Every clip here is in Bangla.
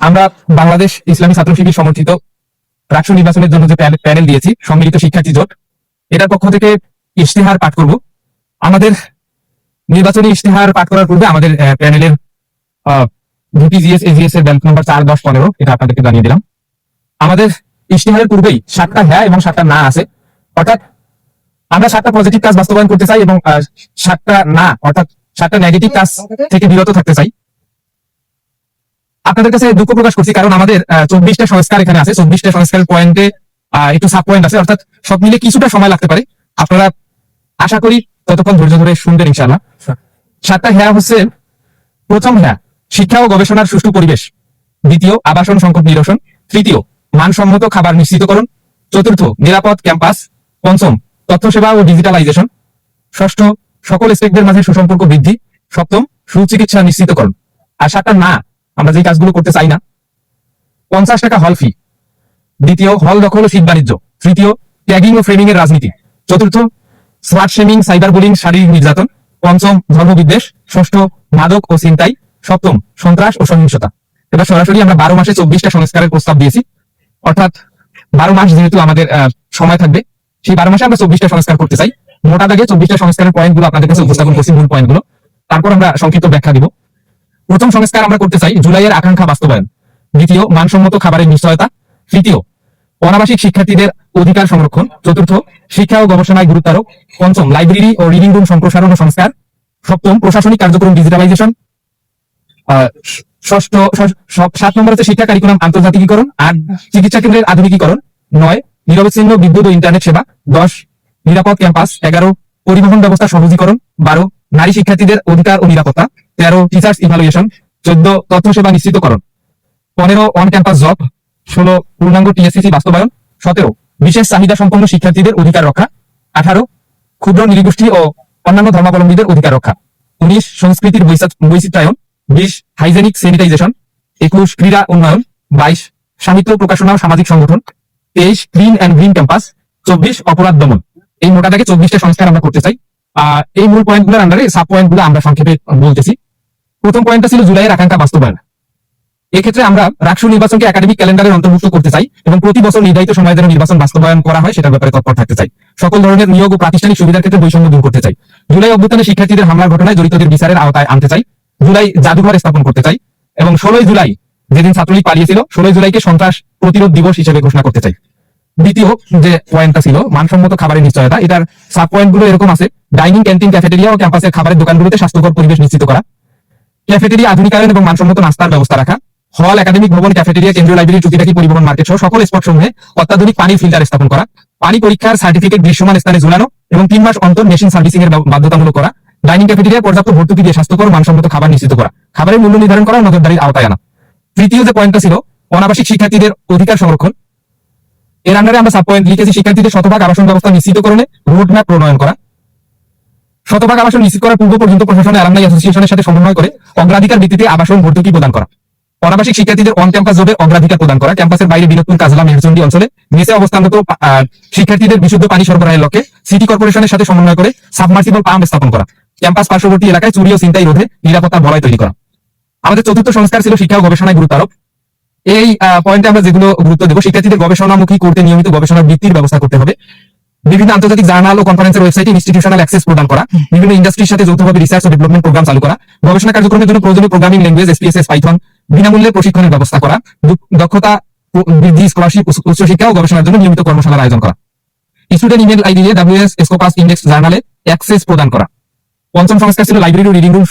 আমরা বাংলাদেশ ইসলামী ছাত্র শিবির সমর্থিত রাষ্ট্র নির্বাচনের জন্য যে প্যানে- প্যানেল দিয়েছি, সম্মিলিত শিক্ষার্থী জোট, এটার পক্ষ থেকে ইশতেহার পাঠ করব। আমাদের নির্বাচনী ইশতেহার পাঠ করার পূর্বে আমাদের প্যানেলের ভিপিজিএস এজিএস এর ব্যাংক নম্বর চার, দশ, পনেরো, এটা আপনাদেরকে জানিয়ে দিলাম। আমাদের ইশতেহারের পূর্বেই সাতটা হ্যাঁ এবং সাতটা না আছে। অর্থাৎ আমরা সাতটা পজিটিভ কাজ বাস্তবায়ন করতে চাই এবং সাতটা না, অর্থাৎ সাতটা নেগেটিভ কাজ থেকে বিরত থাকতে চাই। আপনাদের কাছে দুঃখ প্রকাশ করছি, কারণ আমাদের চব্বিশটা সংস্কার এখানে আছে, চব্বিশটা সংস্কার পয়েন্টে একটু সাব পয়েন্ট আছে, অর্থাৎ সব মিলে কিছুটা সময় লাগতে পারে। আপনারা আশা করি ততক্ষণ ধৈর্য ধরে শুনবেন ইনশাআল্লাহ। সাতটা হ্যাঁ হচ্ছে, প্রথম হ্যাঁ শিক্ষা ও গবেষণার সুষ্ঠু পরিবেশ। দ্বিতীয়, আবাসন সংকট নিরসন। তৃতীয়, মানসম্মত খাবার নিশ্চিতকরণ। চতুর্থ, নিরাপদ ক্যাম্পাস। পঞ্চম তথ্য সেবা ও ডিজিটালাইজেশন ষষ্ঠ, সকল স্টেকদের মাঝে সুসম্পর্ক বৃদ্ধি। সপ্তম, সুচিকিৎসা নিশ্চিতকরণ। আর সাতটা না আমরা যে কাজগুলো করতে চাই না, পঞ্চাশ টাকা হল ফি দ্বিতীয় হল দখল শীত বাণিজ্য, তৃতীয় ট্যাগিং ও ফ্রেমিং এর রাজনীতি, চতুর্থ স্মার্ট শেমিং সাইবার বুলিং শারীরিক নির্যাতন, পঞ্চম ধর্মবিদ্বেষ ষষ্ঠ মাদক ও ছিনতাই, সপ্তম সন্ত্রাস ও সহিংসতা। এবার সরাসরি আমরা বারো মাসে চব্বিশটা সংস্কারের প্রস্তাব দিয়েছি। অর্থাৎ বারো মাস যেহেতু আমাদের সময় থাকবে, সেই বারো মাসে আমরা চব্বিশটা সংস্কার করতে চাই। মোটা দাগে চব্বিশটা সংস্কারের পয়েন্টগুলো আপনাদের কাছে উপস্থাপন করছি, মূল পয়েন্টগুলো। তারপর আমরা সংক্ষিপ্ত ব্যাখ্যা দিব। প্রথম সংস্কার আমরা করতে চাই জুলাইয়ের আকাঙ্ক্ষা বাস্তবায়ন। দ্বিতীয়, মানসম্মত খাবারের নিশ্চয়তা। তৃতীয়, অনাবাসিক শিক্ষার্থীদের অধিকার সংরক্ষণ। চতুর্থ, শিক্ষা ও গবেষণায় গুরুত্ব আরোপ পঞ্চম, লাইব্রেরি ও রিডিং রুম সম্প্রসারণ ও সংস্কার। সপ্তম, প্রশাসনিক কার্যক্রম ডিজিটালাইজেশন। ষষ্ঠ- সাত নম্বর হচ্ছে শিক্ষা কারিকুলাম আন্তর্জাতিকীকরণ আট চিকিৎসা কেন্দ্রের আধুনিকীকরণ। নয়, নিরবচ্ছিন্ন বিদ্যুৎ ও ইন্টারনেট সেবা। দশ, নিরাপদ ক্যাম্পাস। এগারো, পরিবহন ব্যবস্থা সহজীকরণ। বারো, নারী শিক্ষার্থীদের অধিকার ও নিরাপত্তা। তেরো টিচার্স ইভালুয়েশন চোদ্দ তথ্য সেবা নিশ্চিতকরণ, পনেরো অন ক্যাম্পাস জব ষোলো পূর্ণাঙ্গ টিএসসিসি বাস্তবায়ন, সতেরো বিশেষ চাহিদা সম্পন্ন শিক্ষার্থীদের অধিকার রক্ষা, আঠারো ক্ষুদ্র নৃগোষ্ঠী ও অন্যান্য ধর্মাবলম্বীদের অধিকার রক্ষা, উনিশ সংস্কৃতির বৈচিত্র- বৈচিত্র্যায়ন, বিশ হাইজেনিক স্যানিটাইজেশন একুশ ক্রীড়া উন্নয়ন, বাইশ সাহিত্য প্রকাশনা ও সামাজিক সংগঠন, তেইশ ক্লিন অ্যান্ড গ্রিন ক্যাম্পাস চব্বিশ অপরাধ দমন। এই মোটা থেকে চব্বিশটা সংস্কার আমরা করতে চাই। এই মূল পয়েন্টগুলোর আন্ডারে সাব পয়েন্টগুলো আমরা সংক্ষেপে বলতেছি। প্রথম পয়েন্টটা ছিল জুলাইয়ের আকাঙ্ক্ষা বাস্তবায়ন। এক্ষেত্রে আমরা রাষ্ট্র নির্বাচনকে একাডেমিক ক্যালেন্ডারের অন্তর্ভুক্ত করতে চাই এবং প্রতি বছর নির্ধারিত সময় জন্য নির্বাচন বাস্তবায়ন করা হয়, সেটার ব্যাপারে তৎপর থাকতে চাই। সকল ধরনের নিয়োগ ও প্রাতিষ্ঠানিক সুবিধার ক্ষেত্রে বৈষম্য দূর করতে চাই। জুলাই অভ্যুত্থানে শিক্ষার্থীদের হামলার ঘটনায় জড়িতদের বিচারের আওতায় আনতে চাই। জুলাই জাদুঘর স্থাপন করতে চাই এবং ষোলোই জুলাই যেদিন ছাত্রলীগ পালিয়েছিল, ষোলোই জুলাইকে সন্ত্রাস প্রতিরোধ দিবস হিসেবে ঘোষণা করতে চাই। দ্বিতীয় যে পয়েন্টটা ছিল, মানসম্মত খাবারের নিশ্চয়তা, এটার সাব পয়েন্টগুলো এরকম আছে। ডাইনিং ক্যান্টিন ক্যাফেটেরিয়া ও ক্যাম্পাসের খাবারের দোকানগুলোতে স্বাস্থ্যকর পরিবেশ নিশ্চিত করা। ক্যাফেটেরিয়া আধুনিকায়ন এবং মানসম্মত নাস্তার ব্যবস্থা রাখা। হল একাডেমিক ভবন, ক্যাফেটেরিয়া, কেন্দ্রীয় লাইব্রেরি টুকিটাকি পরিবহন মার্কেট সহ সকল স্পট সমূহে অত্যাধুনিক পানির ফিল্টার স্থাপন করা, পানি পরীক্ষার সার্টিফিকেট দৃশ্যমান স্থানে ঝুলানো এবং তিন মাস অন্তর মেশিন সার্ভিসিং এর বাধ্যতামূলক করা, ডাইনিং ক্যাফেটেরিয়া, পর্যাপ্ত ভর্তুকি দিয়ে স্বাস্থ্যকর মানসম্মত খাবার নিশ্চিত করা, খাবারের মূল্য নির্ধারণ করা নজরদারির আওতায় আনা। তৃতীয় যে পয়েন্টটা ছিল, অনাবাসিক শিক্ষার্থীদের অধিকার সংরক্ষণ। এর আন্ডারে আমরা সাব পয়েন্ট লিখেছি, শিক্ষার্থীদের শতভাগ আবাসন ব্যবস্থা নিশ্চিতকরণে রোড ম্যাপ প্রণয়ন করা। শতভাগ আবাসন নিশ্চিত করার পূর্ব পর্যন্ত প্রশাসন অ্যালামনাই অ্যাসোসিয়েশনের সাথে সমন্বয় করে অগ্রাধিকার ভিত্তিতে আবাসন ভর্তুকি প্রদান করা। অনাবাসিক শিক্ষার্থীদের অন ক্যাম্পাস জবে অগ্রাধিকার প্রদান করা। ক্যাম্পাসের বাইরে বিনোদপুর, কাজলা, মেহরচন্ডী অঞ্চলে মেসে অবস্থানরত শিক্ষার্থীদের বিশুদ্ধ পানি সরবরাহের লক্ষ্যে সিটি কর্পোরেশনের সাথে সমন্বয় করে সাবমার্সিবল পাম্প স্থাপন করা। ক্যাম্পাস পার্শ্ববর্তী এলাকায় চুরি ও ছিনতাই রোধে নিরাপত্তার বলয় তৈরি করা। আমাদের চতুর্থ সংস্কার ছিল শিক্ষা ও গবেষণায় গুরুত্ব আরোপ। এই পয়েন্টে আমরা যেগুলো গুরুত্ব দেবো, শিক্ষার্থীদের গবেষণামুখী করতে নিয়মিত গবেষণার বৃত্তির ব্যবস্থা করতে হবে। বিভিন্ন আন্তর্জাতিক জার্নাল ও কনফারেন্সের ওয়েবসাইটে ইনস্টিটিউশনাল অ্যাক্সেস প্রদান করা বিভিন্ন ইন্ডাস্ট্রির সাথে যৌথভাবে রিসার্চ ও ডেভেলপমেন্ট প্রোগ্রাম চালু করা গবেষণা কার্যক্রমের জন্য প্রয়োজনীয় প্রোগ্রামিং ল্যাঙ্গুয়েজ এসপিএসএস পাইথন বিনামূল্যে প্রশিক্ষণের ব্যবস্থা করা দক্ষতা বৃদ্ধি স্কলারশিপ উচ্চশিক্ষা ও গবেষণার জন্য নিয়মিত কর্মশালার আয়োজন করা। স্টুডেন্ট ইমেল আইডি দিয়ে ডাব্লিউএস এসকোপাস ইন্ডেক্স জার্নালে অ্যাক্সেস প্রদান করা। পঞ্চম সংস্কার ছিল লাইব্রেরি ও রিডিং রুম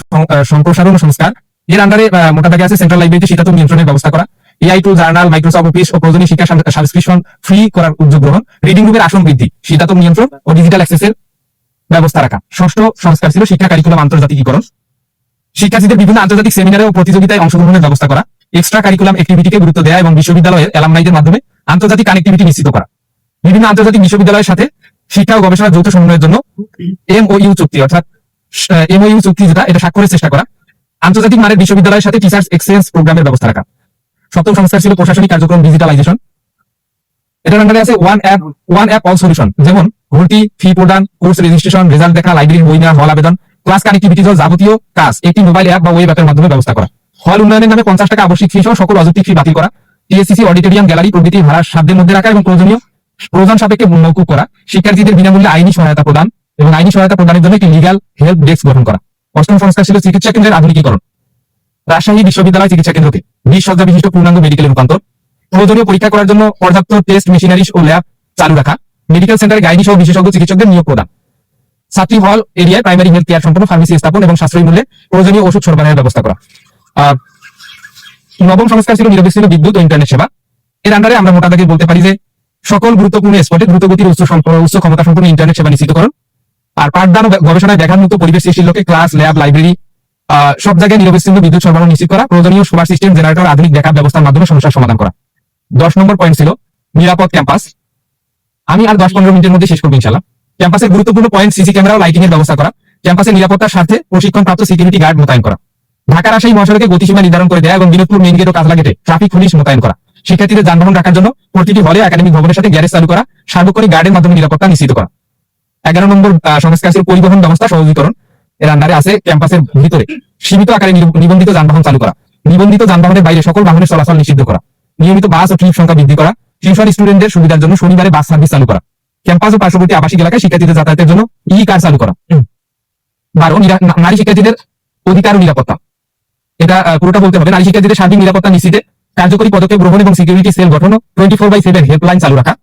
সম্প্রসারণ ও সংস্কার। এর আন্ডারে মোটা দাগে আছে সেন্ট্রাল লাইব্রেরিতে শীতাতপ নিয়ন্ত্রণের ব্যবস্থা করা। AI to journal Microsoft Office ও প্রয়োজনীয় শিক্ষা সাবস্ক্রিপশন ফ্রি করার উদ্যোগ গ্রহণ রিডিং রুমের আসন বৃদ্ধি, শীতাতপ নিয়ন্ত্রণ ও ডিজিটাল অ্যাক্সেসের ব্যবস্থা রাখা। ষষ্ঠ সংস্কার ছিল শিক্ষা কারিকুলাম আন্তর্জাতিকীকরণ। শিক্ষার্থীদের বিভিন্ন আন্তর্জাতিক সেমিনারে ও প্রতিযোগিতায় অংশগ্রহণের ব্যবস্থা করা এক্সট্রা কারিকুলাম অ্যাক্টিভিটিকে গুরুত্ব দেওয়া এবং বিশ্ববিদ্যালয়ের অ্যালামনাইদের মাধ্যমে আন্তর্জাতিক কানেক্টিভিটি নিশ্চিত করা। বিভিন্ন আন্তর্জাতিক বিশ্ববিদ্যালয়ের সাথে শিক্ষা ও গবেষণা যৌথ সমন্বয়ের জন্য এমওইউ চুক্তি, অর্থাৎ এমওইউ চুক্তি যেটা, এটা স্বাক্ষরের চেষ্টা করা। আন্তর্জাতিক মানের বিশ্ববিদ্যালয়ের সাথে টিচার্স এক্সচেঞ্জ প্রোগ্রামের ব্যবস্থা রাখা। সপ্তম সংস্কার ছিল প্রশাসনিক কার্যক্রম ডিজিটালাইজেশন এটার আন্ডারে আছে one app one app all solution যেমন ভর্তি ফি প্রদান কোর্স রেজিস্ট্রেশন রেজাল্ট দেখা লাইব্রেরি বই নেওয়া হল আবেদন ক্লাস কানেক্টিভিটি সহ যাবতীয় কাজ, একটি মোবাইল অ্যাপ বা ওয়েব অ্যাপের মাধ্যমে ব্যবস্থা করা। হল উন্নয়নের নামে পঞ্চাশ টাকা আবশ্যিক ফি সহ সকল অযৌক্তিক ফি বাতিল করা। টিএসসিসি অডিটোরিয়াম গ্যালারি প্রভৃতি ভাড়া সাধ্যের মধ্যে রাখা এবং প্রয়োজনীয় প্রয়োজন সাপেক্ষে মৌকুব করা। শিক্ষার্থীদের বিনামূল্যে আইনি সহায়তা প্রদান এবং আইনি সহায়তা প্রদানের জন্য একটি লিগাল হেল্প ডেস্ক গঠন করা। অষ্টম সংস্কার ছিল চিকিৎসা কেন্দ্রের আধুনিকীকরণ। রাজশাহী বিশ্ববিদ্যালয় চিকিৎসা কেন্দ্রকে বিশ শয্যা বিশিষ্ট পূর্ণাঙ্গ মেডিকেলের রূপান্তর। প্রয়োজনীয় পরীক্ষা করার জন্য পর্যাপ্ত টেস্ট মেশিনারি ও ল্যাব চালু রাখা মেডিকেল সেন্টারে গাইনি সহ বিশেষজ্ঞ চিকিৎসকদের নিয়োগ প্রদান। ছাত্রী হল এরিয়ায় প্রাইমারি হেলথ কেয়ার সম্পন্ন ফার্মেসি স্থাপন এবং সাশ্রয়ী মূল্যে প্রয়োজনীয় ওষুধ সরবরাহের ব্যবস্থা করা। নবম সংস্কার ছিল নিরবিচ্ছিন্ন বিদ্যুৎ ও ইন্টারনেট সেবা। এর আন্ডারে আমরা মোটা দাগে বলতে পারি যে সকল গুরুত্বপূর্ণ স্পটে দ্রুতগতির উচ্চ উচ্চ ক্ষমতা সম্পন্ন ইন্টারনেট সেবা নিশ্চিত নিশ্চিতকরণ আর পাঠদান গবেষণায় ব্যাঘাত মুক্ত পরিবেশ সৃষ্টির লক্ষ্যে ক্লাস ল্যাব লাইব্রেরি সব জায়গায় নিরবিচ্ছিন্ন বিদ্যুৎ সরবরাহ নিশ্চিত করা, প্রয়োজনীয় সোলার সিস্টেম, জেনারেটর, আধুনিক ব্যাকআপ ব্যবস্থার মাধ্যমে সমস্যার সমাধান করা। দশ নম্বর পয়েন্ট ছিল নিরাপদ ক্যাম্পাস। আমি আর দশ পনেরো মিনিটের মধ্যে শেষ করব ইনশাল্লাহ ক্যাম্পাসের গুরুত্বপূর্ণ পয়েন্ট সিসি ক্যামেরা ও লাইটিং এর ব্যবস্থা করা, ক্যাম্পাসের নিরাপত্তার স্বার্থে প্রশিক্ষণপ্রাপ্ত সিকিউরিটি গার্ড মোতায়েন করা। ঢাকা রাজশাহী মহাসড়কে গতিসীমা নির্ধারণ করে দেয়া এবং বিনোদপুর মেইন গেট ও কাজলা গেটে ট্রাফিক পুলিশ মোতায়েন করা। শিক্ষার্থীদের যানবাহন রাখার জন্য প্রতিটি হলে একাডেমিক ভবনের সাথে গ্যারেজ চালু করা, সার্বক্ষণিক গার্ডের মাধ্যমে নিরাপত্তা নিশ্চিত করা। এগারো নম্বর সংস্কার পরিবহন ব্যবস্থা সহজীকরণ। এর আন্ডারে আছে ক্যাম্পাসের ভিতরে। সীমিত আকারে নিবন্ধিত যানবাহন চালু করা। নিবন্ধিত যানবাহনের বাইরে সকল বাহনের চলাচল নিষিদ্ধ করা। নিয়মিত বাস ও ট্রিপ সংখ্যা বৃদ্ধি করা। টিউশন স্টুডেন্টদের সুবিধার জন্য শনিবারে বাস সার্ভিস চালু করা। ক্যাম্পাস ও পার্শ্ববর্তী আবাসিক এলাকায় শিক্ষার্থীদের যাতায়াতের জন্য ই কার চালু করা। বারো নারী শিক্ষার্থীদের অধিকার ও নিরাপত্তা। এটা পুরোটা বলতে হবে। নারী শিক্ষার্থীদের সার্বিক নিরাপত্তা নিশ্চিতে কার্যকরী পদক্ষেপ গ্রহণ এবং সিকিউরিটি সেল গঠন twenty four by seven helpline চালু রাখা।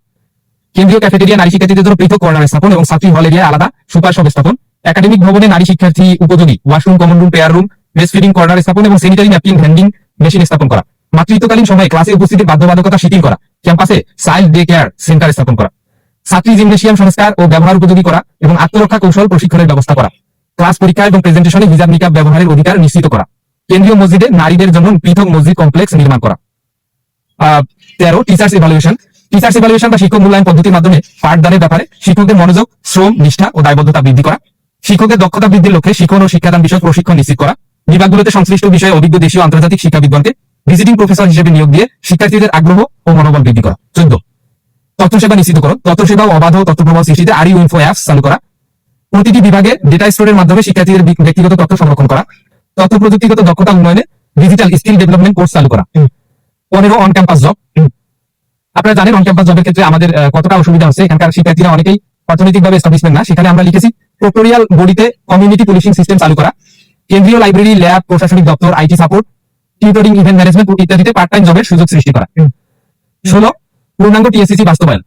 কেন্দ্রীয় ক্যাফেটেরিয়া নারী শিক্ষার্থীদের জন্য পৃথক কর্নার স্থাপন এবং ছাত্রী হল এরিয়ায় আলাদা সুপার সব স্থাপন। একাডেমিক ভবনে নারী শিক্ষার্থী উপযোগী। Washroom common room prayer room breast feeding corner স্থাপন এবং স্যানিটারি ন্যাপকিন ভেন্ডিং মেশিন স্থাপন করা। মাতৃত্বকালীন সময়ে ক্লাসে উপস্থিতির বাধ্যবাধকতা শিথিল করা। ক্যাম্পাসে চাইল্ড ডে কেয়ার সেন্টার স্থাপন করা। ছাত্রী জিমনেশিয়াম সংস্কার ও ব্যবহার উপযোগী করা এবং আত্মরক্ষা কৌশল প্রশিক্ষণের ব্যবস্থা করা। ক্লাস পরীক্ষা এবং প্রেজেন্টেশনে হিজাব নিকাব ব্যবহারের অধিকার নিশ্চিত করা। কেন্দ্রীয় মসজিদে নারীদের জন্য পৃথক মসজিদ কমপ্লেক্স নির্মাণ করা। তেরো টিচার্স ইভালুয়েশন টিচার্স ইভালুয়েশন বা শিক্ষক মূল্যায়ন পদ্ধতির মাধ্যমে পাঠদানের ব্যাপারে শিক্ষকদের মনোযোগ, শ্রম, নিষ্ঠা ও দায়বদ্ধতা বৃদ্ধি করা। শিক্ষকদের দক্ষতা বৃদ্ধির লক্ষ্যে শিক্ষণ ও শিক্ষাদান বিষয়ক প্রশিক্ষণ নিশ্চিত করা। বিভাগগুলোতে সংশ্লিষ্ট বিষয়ে অভিজ্ঞ দেশীয় আন্তর্জাতিক শিক্ষাবিদগণকে ভিজিটিং প্রফেসর হিসেবে নিয়োগ দিয়ে শিক্ষার্থীদের আগ্রহ ও মনোবল বৃদ্ধি করা। চোদ্দ। তথ্য সেবা নিশ্চিত করো। তথ্য সেবা ও অবাধ তথ্য প্রবাহ সৃষ্টিতে আরি ইনফো অ্যাপস চালু করা। প্রতিটি বিভাগে ডেটা স্টোরের মাধ্যমে শিক্ষার্থীদের ব্যক্তি- ব্যক্তিগত তথ্য সংরক্ষণ করা। তথ্য প্রযুক্তিগত দক্ষতা উন্নয়নে ডিজিটাল স্কিল ডেভেলপমেন্ট কোর্স চালু করা। পনেরো অন ক্যাম্পাস জব আপনারা জানেন অন ক্যাম্পাস জবের ক্ষেত্রে আমাদের কতটা অসুবিধা হচ্ছে। এখানকার শিক্ষার্থীরা অনেকেই অর্থনৈতিকভাবে এস্টাবলিশমেন্ট না। সেখানে আমরা লিখেছি প্রক্টোরিয়াল বডিতে কমিউনিটি পুলিশিং সিস্টেম চালু করা কেন্দ্রীয় লাইব্রেরি ল্যাব প্রশাসনিক দপ্তর IT support tutoring event management ইত্যাদিতে পার্ট টাইম জবের সুযোগ সৃষ্টি করা। ষোলো পূর্ণাঙ্গ টিএসসিসি বাস্তবায়ন।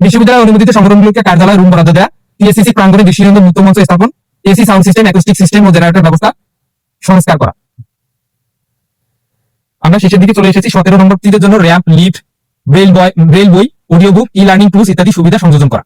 বিশ্ববিদ্যালয় অনুমোদিত সংগঠনগুলোকে কার্যালয় রুম বরাদ্দ দেওয়া টিএসসিসি প্রাঙ্গণে দৃষ্টিনন্দন মুক্ত মঞ্চ স্থাপন AC sound system acoustic system ও জেনারেটর ব্যবস্থা সংস্কার করা। আমরা শেষের দিকে চলে এসেছি সতেরো নম্বরটির জন্য র্যাম্প লিফট ব্রেল বয় ব্রেল বই audio book e learning tools ইত্যাদি সুবিধা সংযোজন করা।